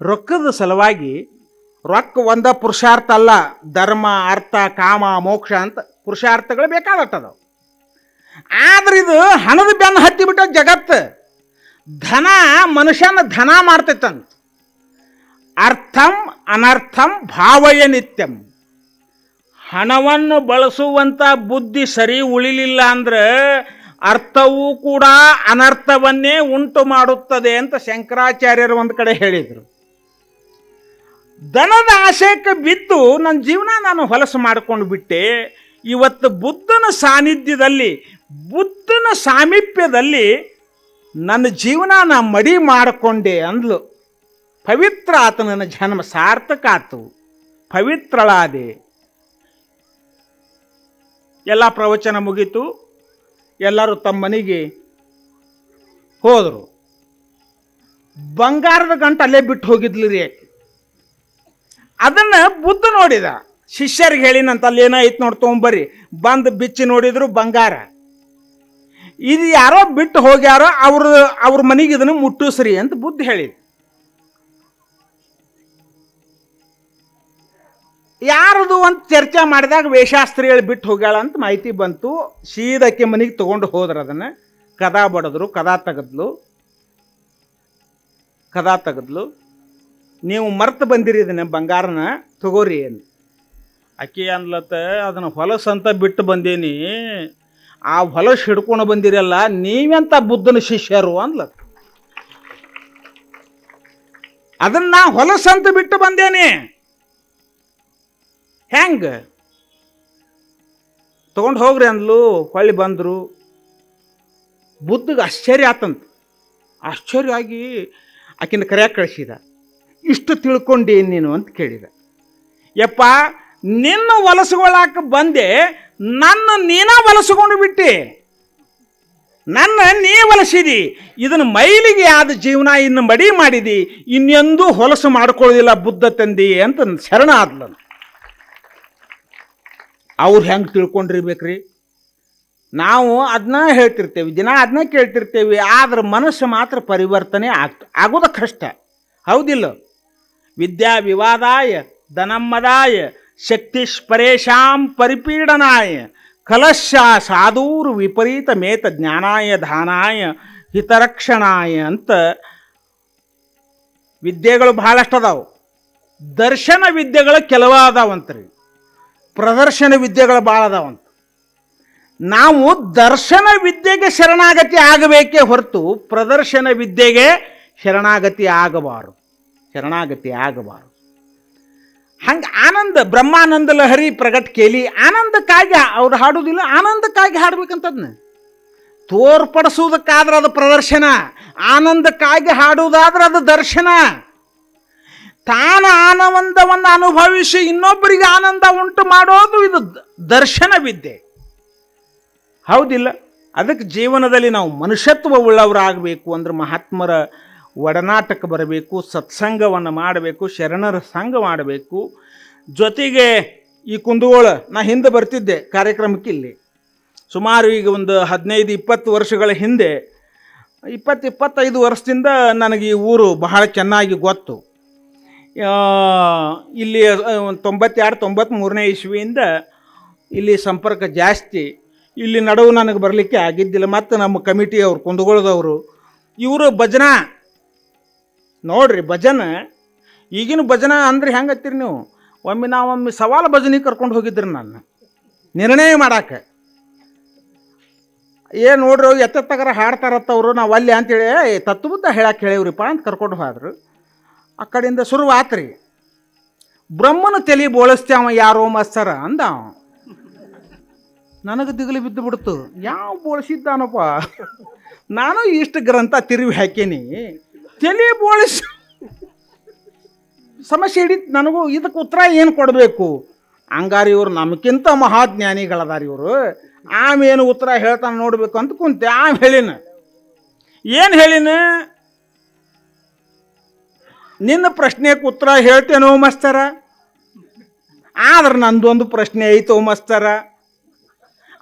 ರೊಕ್ಕದ ಸಲುವಾಗಿ ರೊಕ್ಕ ಒಂದ ಪುರುಷಾರ್ಥ ಅಲ್ಲ, ಧರ್ಮ, ಅರ್ಥ, ಕಾಮ, ಮೋಕ್ಷ ಅಂತ ಪುರುಷಾರ್ಥಗಳು ಬೇಕಾದಟ್ಟದವು ಆದ್ರೆ ಇದು ಹಣದ ಬೆನ್ನು ಹತ್ತಿಬಿಟ್ಟ ಜಗತ್ತು. ಧನ, ಮನುಷ್ಯನ ಧನ ಮಾಡ್ತೈತಂತ. ಅರ್ಥಂ ಅನರ್ಥಂ ಭಾವಯ ನಿತ್ಯಂ. ಹಣವನ್ನು ಬಳಸುವಂಥ ಬುದ್ಧಿ ಸರಿ ಉಳಿಲಿಲ್ಲ ಅಂದ್ರೆ ಅರ್ಥವೂ ಕೂಡ ಅನರ್ಥವನ್ನೇ ಉಂಟು ಮಾಡುತ್ತದೆ ಅಂತ ಶಂಕರಾಚಾರ್ಯರು ಒಂದು ಕಡೆ ಹೇಳಿದರು. ದನದ ಆಶಯಕ್ಕೆ ಬಿದ್ದು ನನ್ನ ಜೀವನ ನಾನು ಹೊಲಸು ಮಾಡಿಕೊಂಡು ಬಿಟ್ಟೆ. ಇವತ್ತು ಬುದ್ಧನ ಸಾನ್ನಿಧ್ಯದಲ್ಲಿ, ಬುದ್ಧನ ಸಾಮೀಪ್ಯದಲ್ಲಿ ನನ್ನ ಜೀವನ ನಾನು ಮಡಿ ಮಾಡಿಕೊಂಡೆ ಅಂದ್ಲು. ಪವಿತ್ರ ಆತ ನನ್ನ ಜನ್ಮ ಸಾರ್ಥಕ ಆತು. ಪವಿತ್ರಳಾದೆ. ಎಲ್ಲ ಪ್ರವಚನ ಮುಗೀತು. ಎಲ್ಲರೂ ತಮ್ಮ ಮನೆಗೆ ಹೋದರು. ಬಂಗಾರದ ಗಂಟು ಅಲ್ಲೇ ಬಿಟ್ಟು ಹೋಗಿದ್ಲು ರೀ ಅದನ್ನ ಬುದ್ಧ ನೋಡಿದ. ಶಿಷ್ಯರಿಗೆ ಹೇಳಿನಂತ ಅಲ್ಲಿ ಐತೆ ನೋಡಿ ತೊಗೊಂಬರ್ರಿ. ಬಂದು ಬಿಚ್ಚಿ ನೋಡಿದ್ರು ಬಂಗಾರ. ಇದು ಯಾರೋ ಬಿಟ್ಟು ಹೋಗ್ಯಾರೋ ಅವ್ರ ಅವ್ರ ಮನೆಗೆ ಇದನ್ನು ಮುಟ್ಟಿಸ್ರಿ ಅಂತ ಬುದ್ಧ ಹೇಳಿದ. ಯಾರದು ಅಂತ ಚರ್ಚೆ ಮಾಡಿದಾಗ ವೇಷಾಸ್ತ್ರಿಗಳು ಬಿಟ್ಟು ಹೋಗ್ಯಾಳ ಅಂತ ಮಾಹಿತಿ ಬಂತು. ಸೀದಕ್ಕೆ ಮನೆಗೆ ತೊಗೊಂಡು ಹೋದ್ರೆ ಅದನ್ನು. ಕದಾ ಬಡದ್ರು, ಕದಾ ತಗದ್ಲು. ಕದಾ ತೆಗೆದ್ಲು. ನೀವು ಮರ್ತು ಬಂದಿರಿ ಇದನ್ನ ಬಂಗಾರನ, ತಗೋರಿ ಅಂತ ಅಕ್ಕಿ ಅನ್ಲತ್ತ ಅದನ್ನು ಹೊಲಸು ಅಂತ ಬಿಟ್ಟು ಬಂದೇನಿ. ಆ ಹೊಲಸು ಹಿಡ್ಕೊಂಡು ಬಂದಿರಲ್ಲ, ನೀವೆಂತ ಬುದ್ಧನ ಶಿಷ್ಯರು ಅನ್ಲತ್ತ. ಅದನ್ನ ನಾ ಹೊಲಸು ಅಂತ ಬಿಟ್ಟು ಬಂದೇನಿ. ಹೆಂಗ? ತಗೊಂಡು ಹೋಗ್ರಿ ಅಂದ್ಲು, ಹೊಳ್ಳಿ ಬಂದರು. ಬುದ್ಧಗೆ ಆಶ್ಚರ್ಯ ಆತಂತ. ಆಶ್ಚರ್ಯ ಆಗಿ ಆಕಿನ ಕರೆಯಾಗ ಕಳಿಸಿದ. ಇಷ್ಟು ತಿಳ್ಕೊಂಡೇನು ನೀನು ಅಂತ ಕೇಳಿದ. ಯಪ್ಪ, ನಿನ್ನ ಹೊಲಸುಗಳಾಕ ಬಂದೆ, ನನ್ನ ನೀನ ಹೊಲಸುಕೊಂಡು ಬಿಟ್ಟಿ. ನನ್ನ ನೀ ಹೊಲಸಿದಿ ಇದನ್ನು ಮೈಲಿಗೆ ಆದ ಜೀವನ ಇನ್ನು ಮಡಿ ಮಾಡಿದಿ, ಇನ್ನೆಂದೂ ಹೊಲಸು ಮಾಡ್ಕೊಳ್ಳೋದಿಲ್ಲ ಬುದ್ಧ ತಂದಿ ಅಂತ ಶರಣ ಆದ್ಲನು ಅವ್ರು ಹೆಂಗೆ ತಿಳ್ಕೊಂಡಿರ್ಬೇಕ್ರಿ? ನಾವು ಅದನ್ನ ಹೇಳ್ತಿರ್ತೇವೆ, ದಿನ ಅದನ್ನ ಕೇಳ್ತಿರ್ತೇವೆ, ಆದ್ರೆ ಮನಸ್ಸು ಮಾತ್ರ ಪರಿವರ್ತನೆ ಆಗ್ತ ಆಗೋದ ಕಷ್ಟ ಹೌದಿಲ್ಲ? ವಿದ್ಯಾ ವಿವಾದಾಯ ಧನಮ್ಮದಾಯ ಶಕ್ತಿಷ್ಪರೇಶಾಂ ಪರಿಪೀಡನಾಯ ಕಲಶ ಸಾಧೂರು ವಿಪರೀತ ಮೇತ ಜ್ಞಾನಾಯ ಧಾನಾಯ ಹಿತರಕ್ಷಣಾಯ ಅಂತ ವಿದ್ಯೆಗಳು ಭಾಳಷ್ಟು ಅದಾವು ದರ್ಶನ ವಿದ್ಯೆಗಳು ಕೆಲವ ಅದಾವಂತ್ರಿ ಪ್ರದರ್ಶನ ವಿದ್ಯೆಗಳು ಭಾಳ ಅದಾವಂತ ನಾವು ದರ್ಶನ ವಿದ್ಯೆಗೆ ಶರಣಾಗತಿ ಆಗಬೇಕೇ ಹೊರತು ಪ್ರದರ್ಶನ ವಿದ್ಯೆಗೆ ಶರಣಾಗತಿ ಆಗಬಾರದು. ಶರಣಾಗತಿ ಆಗಬಾರದು. ಹಂಗೆ ಆನಂದ, ಬ್ರಹ್ಮಾನಂದ ಲಹರಿ ಪ್ರಗಟ್ ಕೇಳಿ ಆನಂದಕ್ಕಾಗಿ ಅವ್ರು ಹಾಡೋದಿಲ್ಲ, ಆನಂದಕ್ಕಾಗಿ ಹಾಡ್ಬೇಕಂತದ್ನ. ತೋರ್ಪಡಿಸೋದಕ್ಕಾದ್ರೆ ಅದು ಪ್ರದರ್ಶನ, ಆನಂದಕ್ಕಾಗಿ ಹಾಡುವುದಾದ್ರೆ ಅದು ದರ್ಶನ. ತಾನ ಆನಂದವನ್ನು ಅನುಭವಿಸಿ ಇನ್ನೊಬ್ಬರಿಗೆ ಆನಂದ ಉಂಟು ಮಾಡೋದು ಇದು ದರ್ಶನ ವಿದ್ಯೆ. ಹೌದಿಲ್ಲ? ಅದಕ್ಕೆ ಜೀವನದಲ್ಲಿ ನಾವು ಮನುಷ್ಯತ್ವ ಉಳ್ಳವರಾಗಬೇಕು ಅಂದ್ರೆ ಮಹಾತ್ಮರ ಒಡನಾಟಕ್ಕೆ ಬರಬೇಕು, ಸತ್ಸಂಗವನ್ನು ಮಾಡಬೇಕು, ಶರಣರ ಸಂಘ ಮಾಡಬೇಕು. ಜೊತೆಗೆ ಈ ಕುಂದಗೋಳ, ನಾ ಹಿಂದೆ ಬರ್ತಿದ್ದೆ ಕಾರ್ಯಕ್ರಮಕ್ಕೆ ಇಲ್ಲಿ. ಸುಮಾರು ಈಗ ಒಂದು ಹದಿನೈದು, ಇಪ್ಪತ್ತು ವರ್ಷಗಳ ಹಿಂದೆ. ಇಪ್ಪತ್ತು, ಇಪ್ಪತ್ತೈದು ವರ್ಷದಿಂದ ನನಗೆ ಈ ಊರು ಬಹಳ ಚೆನ್ನಾಗಿ ಗೊತ್ತು. ಇಲ್ಲಿ ಒಂದು ತೊಂಬತ್ತೆರಡು ತೊಂಬತ್ತ್ಮೂರನೇ ಇಸ್ವಿಯಿಂದ ಇಲ್ಲಿ ಸಂಪರ್ಕ ಜಾಸ್ತಿ. ಇಲ್ಲಿ ನಡುವು ನನಗೆ ಬರಲಿಕ್ಕೆ ಆಗಿದ್ದಿಲ್ಲ. ಮತ್ತು ನಮ್ಮ ಕಮಿಟಿಯವರು, ಕುಂದಗೋಳದವರು, ಇವರು ಭಜನಾ ನೋಡ್ರಿ ಭಜನ. ಈಗಿನ ಭಜನ ಅಂದ್ರೆ ಹೆಂಗೆ ಹತ್ತೀರಿ ನೀವು? ಒಮ್ಮೆ ನಾವೊಮ್ಮೆ ಸವಾಲು ಭಜನಿಗೆ ಕರ್ಕೊಂಡು ಹೋಗಿದ್ರಿ ನಾನು. ನಿರ್ಣಯ ಮಾಡಾಕ. ಏನು ನೋಡ್ರಿ ಎತ್ತತ್ತಗರ ಹಾಡ್ತಾರತ್ತವ್ರು, ನಾವು ಅಲ್ಲಿ ಅಂತೇಳಿ ತತ್ವದ್ದ ಹೇಳಕ್ಕೆ ಹೇಳೇವ್ರಿಪ್ಪ ಅಂತ ಕರ್ಕೊಂಡು ಹೋದ್ರು. ಆ ಕಡೆಯಿಂದ ಶುರು ಬ್ರಹ್ಮನ ತಲೆ ಅವ ಯಾರೋ ಮಸ್ತರ ಅಂದ ಅವ. ನನಗೆ ದಿಗಲಿ ಬಿದ್ದು ಬಿಡ್ತು. ಯಾವ ಬೋಳಿಸಿದ್ದಾನಪ್ಪ? ನಾನು ಇಷ್ಟು ಗ್ರಂಥ ತಿರುವಿ ಹಾಕೀನಿ. ತಲೆ ಬೋಳಿಸಿ ಸಮಸ್ಯೆ ಹಿಡಿತು ನನಗೂ ಇದಕ್ಕೆ ಉತ್ತರ ಏನು ಕೊಡಬೇಕು? ಹಂಗಾರೆ ಇವರು ನಮಗಿಂತ ಮಹಾಜ್ಞಾನಿಗಳದಾರ ಇವರು. ಆಮೇನು ಉತ್ತರ ಹೇಳ್ತಾನೆ ನೋಡಬೇಕು ಅಂತ ಕುಂತೆ. ಆಮ್ ಹೇಳಿನ. ಏನು ಹೇಳಿನ? ನಿನ್ನ ಪ್ರಶ್ನೆಗೆ ಉತ್ತರ ಹೇಳ್ತೇನೋ ಮಸ್ತರ? ಆದ್ರೆ ನಂದೊಂದು ಪ್ರಶ್ನೆ ಐತೋ ಮಸ್ತರ?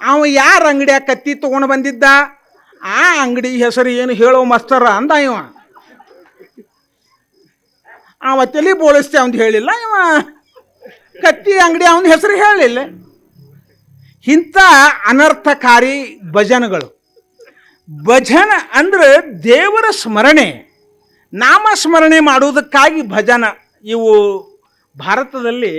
ಅವ ಯಾರ ಅಂಗಡಿಯಾಗ ಕತ್ತಿ ತೊಗೊಂಡು ಬಂದಿದ್ದ? ಆ ಅಂಗಡಿ ಹೆಸರು ಏನು ಹೇಳೋ ಮಸ್ತರ ಅಂದ ಇವ. ಅವ ತಲೆ ಬೋಳಿಸ್ತೆ ಅವ್ನು ಹೇಳಿಲ್ಲ, ಇವ ಕತ್ತಿ ಅಂಗಡಿ ಅವನ ಹೆಸರು ಹೇಳಿಲ್ಲ. ಇಂಥ ಅನರ್ಥಕಾರಿ ಭಜನಗಳು. ಭಜನ ಅಂದ್ರೆ ದೇವರ ಸ್ಮರಣೆ. ನಾಮ ಸ್ಮರಣೆ ಮಾಡುವುದಕ್ಕಾಗಿ ಭಜನ. ಇವು ಭಾರತದಲ್ಲಿ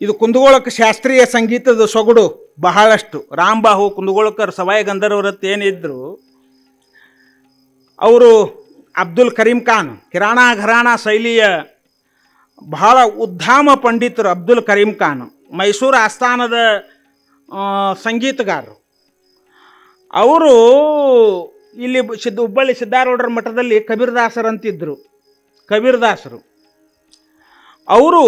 ಇದು ಕುಂದಗೋಳಕ ಶಾಸ್ತ್ರೀಯ ಸಂಗೀತದ ಸೊಗಡು ಬಹಳಷ್ಟು. ರಾಮ್ಬಾಹು, ಕುಂದಗೋಳಕರ್ ಸವಾಯಿ ಗಂಧರ್ವರತ್ ಏನಿದ್ರು, ಅವರು ಅಬ್ದುಲ್ ಕರೀಂ ಖಾನ್, ಕಿರಾಣ ಘರಾಣ ಶೈಲಿಯ ಬಹಳ ಉದ್ಧಾಮ ಪಂಡಿತರು ಅಬ್ದುಲ್ ಕರೀಂ ಖಾನ್, ಮೈಸೂರು ಆಸ್ಥಾನದ ಸಂಗೀತಗಾರರು. ಅವರು ಇಲ್ಲಿ ಸಿದ್ಧ ಹುಬ್ಬಳ್ಳಿ ಸಿದ್ಧಾರೂಢರ ಮಠದಲ್ಲಿ ಕಬೀರ್ದಾಸರಂತಿದ್ದರು ಕಬೀರ್ದಾಸರು. ಅವರು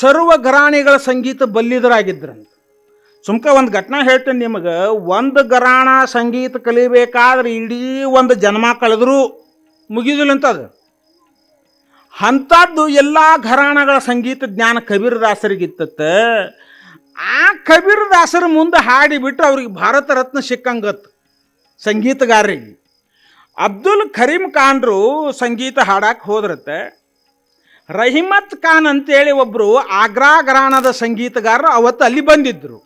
ಸರ್ವ ಘರಾಣಿಗಳ ಸಂಗೀತ ಬಲ್ಲಿದರಾಗಿದ್ದರಂತ ಸುಮ್ಕ ಒಂದು ಘಟನೆ ಹೇಳ್ತೇನೆ ನಿಮಗೆ, ಒಂದು ಘರಾಣ ಸಂಗೀತ ಕಲಿಬೇಕಾದ್ರೆ ಇಡೀ ಒಂದು ಜನ್ಮ ಕಳೆದರೂ. ಮುಗಿದಿಲ್ಲಂತ ಅದು ಅಂಥದ್ದು ಎಲ್ಲ ಘರಾಣಗಳ ಸಂಗೀತ ಜ್ಞಾನ ಕಬೀರದಾಸರಿಗಿತ್ತ ಆ ಕಬೀರದಾಸರ ಮುಂದೆ ಹಾಡಿಬಿಟ್ಟು ಅವ್ರಿಗೆ ಭಾರತ ರತ್ನ ಸಿಕ್ಕಂಗತ್ತು ಸಂಗೀತಗಾರರಿಗೆ. ಅಬ್ದುಲ್ ಖರೀಂ ಖಾನ್ರು ಸಂಗೀತ ಹಾಡಕ್ಕೆ ಹೋದ್ರತ್ತೆ. ರಹಿಮತ್ ಖಾನ್ ಅಂತೇಳಿ ಒಬ್ಬರು ಆಗ್ರಾ ಘರಾಣದ ಸಂಗೀತಗಾರರು ಅವತ್ತು ಅಲ್ಲಿ ಬಂದಿದ್ದರು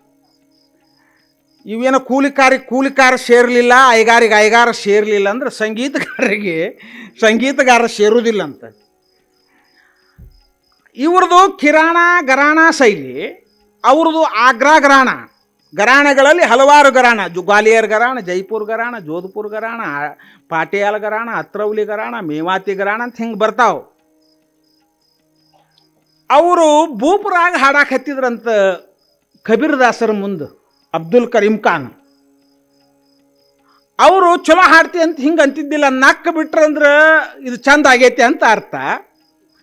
ಇವೇನೋ ಕೂಲಿಕಾರಿ ಕೂಲಿಕಾರ ಸೇರಲಿಲ್ಲ, ಐಗಾರಿಗೆ ಐಗಾರ ಸೇರಲಿಲ್ಲ ಅಂದ್ರೆ ಸಂಗೀತಗಾರರಿಗೆ ಸಂಗೀತಗಾರ ಸೇರುವುದಿಲ್ಲ ಅಂತ ಇವ್ರದ್ದು ಕಿರಾಣ ಗರಾಣ ಶೈಲಿ ಅವ್ರದ್ದು ಆಗ್ರಾ ಗರಾಣ. ಗರಾಣಗಳಲ್ಲಿ ಹಲವಾರು ಗರಾಣ ಗ್ವಾಲಿಯರ್ ಗರಾಣ, ಜೈಪುರ್ ಗರಾಣ, ಜೋಧ್ಪುರ್ ಗರಾಣ, ಪಾಟಿಯಾಲ ಗರಾಣ, ಅತ್ರೌಲಿ ಗರಾಣ, ಮೇವಾತಿ ಗರಾಣ ಅಂತ ಹಿಂಗೆ ಬರ್ತಾವೆ. ಅವರು ಭೂಪುರಾಗ ಹಾಡಕ್ಕೆ ಹತ್ತಿದ್ರಂತ ಕಬೀರ್ದಾಸರ ಮುಂದೆ ಅಬ್ದುಲ್ ಕರೀಂ ಖಾನ್. ಅವರು ಚಲೋ ಹಾಡ್ತಿ ಅಂತ ಹಿಂಗೆ ಅಂತಿದ್ದಿಲ್ಲ ನಕ್ಕ ಬಿಟ್ರಂದ್ರೆ ಇದು ಚಂದ ಆಗೈತಿ ಅಂತ ಅರ್ಥ.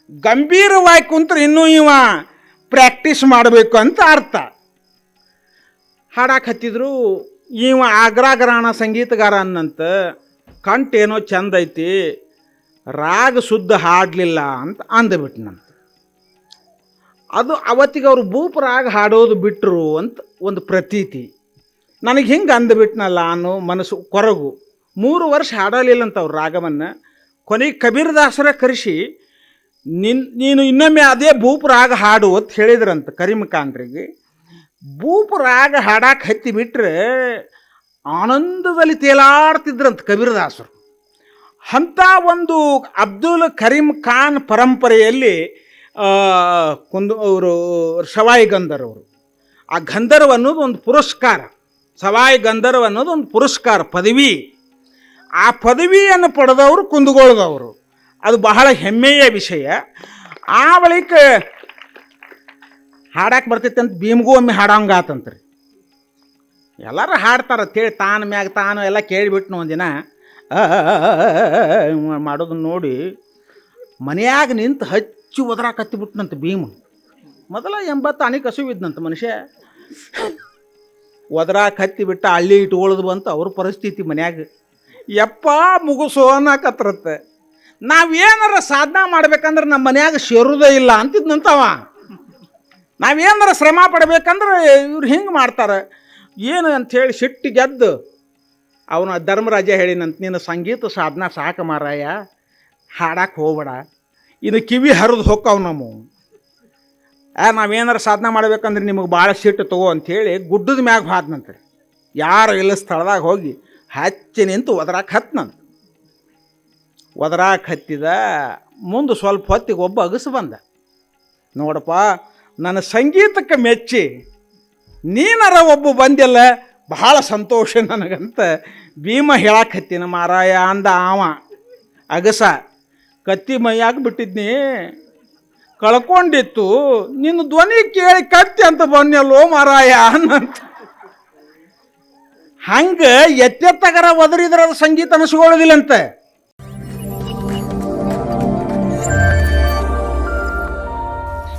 ಗಂಭೀರವಾಗಿ ಕುಂತ್ರೆ ಇನ್ನೂ ಇವ ಪ್ರಾಕ್ಟೀಸ್ ಮಾಡಬೇಕು ಅಂತ ಅರ್ಥ. ಹಾಡಕ್ಕೆ ಹತ್ತಿದ್ರು, ಇವ ಆಗ್ರಾ ಗ್ರಾಣ ಸಂಗೀತಗಾರ ಅನ್ನಂತ ಕಂಟೇನೋ ಚಂದ ಐತಿ, ರಾಗ ಶುದ್ಧ ಹಾಡಲಿಲ್ಲ ಅಂತ ಅಂದ್ಬಿಟ್ನಂತ. ಅದು ಅವತ್ತಿಗೆ ಅವರು ಭೂಪರಾಗ ಹಾಡೋದು ಬಿಟ್ಟರು ಅಂತ ಒಂದು ಪ್ರತೀತಿ. ನನಗೆ ಹಿಂಗೆ ಅಂದ್ಬಿಟ್ನಲ್ಲ ಅನ್ನೋ ಮನಸ್ಸು, ಕೊರಗು. ಮೂರು ವರ್ಷ ಹಾಡಲಿಲ್ಲಂತ ಅವ್ರು ರಾಗವನ್ನು ಕೊನೆಗೆ ಕಬೀರದಾಸರ ಕರೆಸಿ, ನಿನ್, ನೀನು ಇನ್ನೊಮ್ಮೆ ಅದೇ ಭೂಪ ರಾಗ ಹಾಡು ಅಂತ ಹೇಳಿದ್ರಂತ ಕರಿಮಕಾಂಡ್ರಿಗೆ ಭೂಪ ರಾಗ ಹಾಡಕ್ಕೆ ಹತ್ತಿ ಬಿಟ್ಟರೆ ಆನಂದದಲ್ಲಿ ತೇಲಾಡ್ತಿದ್ರಂತ ಕಬೀರದಾಸರು. ಅಂಥ ಒಂದು ಅಬ್ದುಲ್ ಕರೀಂ ಖಾನ್ ಪರಂಪರೆಯಲ್ಲಿ ಕುಂದು, ಅವರು ಶವಾಯಿ ಗಂಧರ್ವರು ಆ ಗಂಧರ್ವ ಅನ್ನೋದು ಒಂದು ಪುರಸ್ಕಾರ ಸವಾಯಿ ಗಂಧರ್ವ ಅನ್ನೋದು ಒಂದು ಪುರಸ್ಕಾರ ಪದವಿ ಆ ಪದವಿಯನ್ನು ಪಡೆದವರು ಕುಂದಗೋಳದವರು ಅದು ಬಹಳ ಹೆಮ್ಮೆಯ ವಿಷಯ ಆ ಬಳಿಕ ಹಾಡಕ್ಕೆ ಬರ್ತೈತೆ ಅಂತ ಭೀಮ್ಗೂ ಒಮ್ಮೆ ಹಾಡಂಗಾತಂತ್ರಿ ಎಲ್ಲರೂ ಹಾಡ್ತಾರೆ ಅಂತೇಳಿ ತಾನು ಮ್ಯಾಗ ತಾನು ಎಲ್ಲ ಕೇಳಿಬಿಟ್ನು ಒಂದಿನ ಮಾಡೋದನ್ನ ನೋಡಿ ಮನೆಯಾಗ ನಿಂತು ಹಚ್ಚಿ ಒದರಾಕತ್ತಿಬಿಟ್ನಂತ ಭೀಮ್ ಮೊದಲ ಎಂಬತ್ತು ಅಣಿ ಕಸುವಿದ್ನಂತ ಮನುಷ್ಯ. ಒದರಾಕ್ ಹತ್ತಿ ಬಿಟ್ಟ ಹಳ್ಳಿ ಇಟ್ಕೊಳ್ಳೋದು ಬಂತು ಅವ್ರ ಪರಿಸ್ಥಿತಿ ಮನ್ಯಾಗ. ಯಪ್ಪ ಮುಗುಸೋ ಅನ್ನಕತ್ರತ್ತೆ ನಾವೇನಾರ ಸಾಧನ ಮಾಡ್ಬೇಕಂದ್ರೆ ನಮ್ಮ ಮನ್ಯಾಗ ಸೇರುವುದೇ ಇಲ್ಲ ಅಂತಿದ್ನಂತವ. ನಾವೇನಾರ ಶ್ರಮ ಪಡ್ಬೇಕಂದ್ರೆ ಇವ್ರು ಹಿಂಗೆ ಮಾಡ್ತಾರೆ. ಏನು ಅಂಥೇಳಿ ಸಿಟ್ಟು ಗೆದ್ದು ಅವನ ಧರ್ಮರಾಜ ಹೇಳಿನಂತ, ನೀನು ಸಂಗೀತ ಸಾಧನ ಸಾಕು ಮಾರಾಯ ಹಾಡಕ್ಕೆ ಹೋಗ್ಬೇಡ. ಇನ್ನು ಕಿವಿ ಹರಿದು ಹೋಕ್ಕವು ನಮ್ಮ ಆ ನಾವೇನಾರು ಸಾಧನೆ ಮಾಡ್ಬೇಕಂದ್ರೆ ನಿಮಗೆ ಭಾಳ ಸಿಟ್ಟು ತಗೋ ಅಂಥೇಳಿ ಗುಡ್ಡದ ಮ್ಯಾಗ ಹಾದ್ನಂತೆ ಯಾರು ಇಲ್ಲ ಸ್ಥಳದಾಗ ಹೋಗಿ ಹಚ್ಚಿ ನಿಂತು ಒದರಾಕ ಹತ್ನಂತ ಒದರಾಕ ಹತ್ತಿದ ಮುಂದೆ ಸ್ವಲ್ಪ ಹೊತ್ತಿಗೆ ಒಬ್ಬ ಅಗಸು ಬಂದ. ನೋಡಪ್ಪ, ನನ್ನ ಸಂಗೀತಕ್ಕೆ ಮೆಚ್ಚಿ ನೀನರ ಒಬ್ಬ ಬಂದಿಲ್ಲ ಬಹಳ ಸಂತೋಷ ನನಗಂತ. ಭೀಮ ಹೇಳಾಕತ್ತೀನ ಮಾರಾಯ ಅಂದ ಆವ. ಅಗಸ, ಕತ್ತಿ ಮೈಯಾಗ ಬಿಟ್ಟಿದ್ನಿ. ಕಳ್ಕೊಂಡಿತ್ತು. ನಿನ್ನ ಧ್ವನಿ ಕೇಳಿ ಕತ್ತಿ ಅಂತ ಬನ್ನಲ್ಲೋ ಮಾರಾಯ ಅನ್ನಂತ. ಹಂಗೆ ಎತ್ತೆತ್ತಗರ ಒದರಿದ್ರೆ ಅದು ಸಂಗೀತ ಅನಿಸ್ಕೊಳ್ಳೋದಿಲ್ಲಂತೆ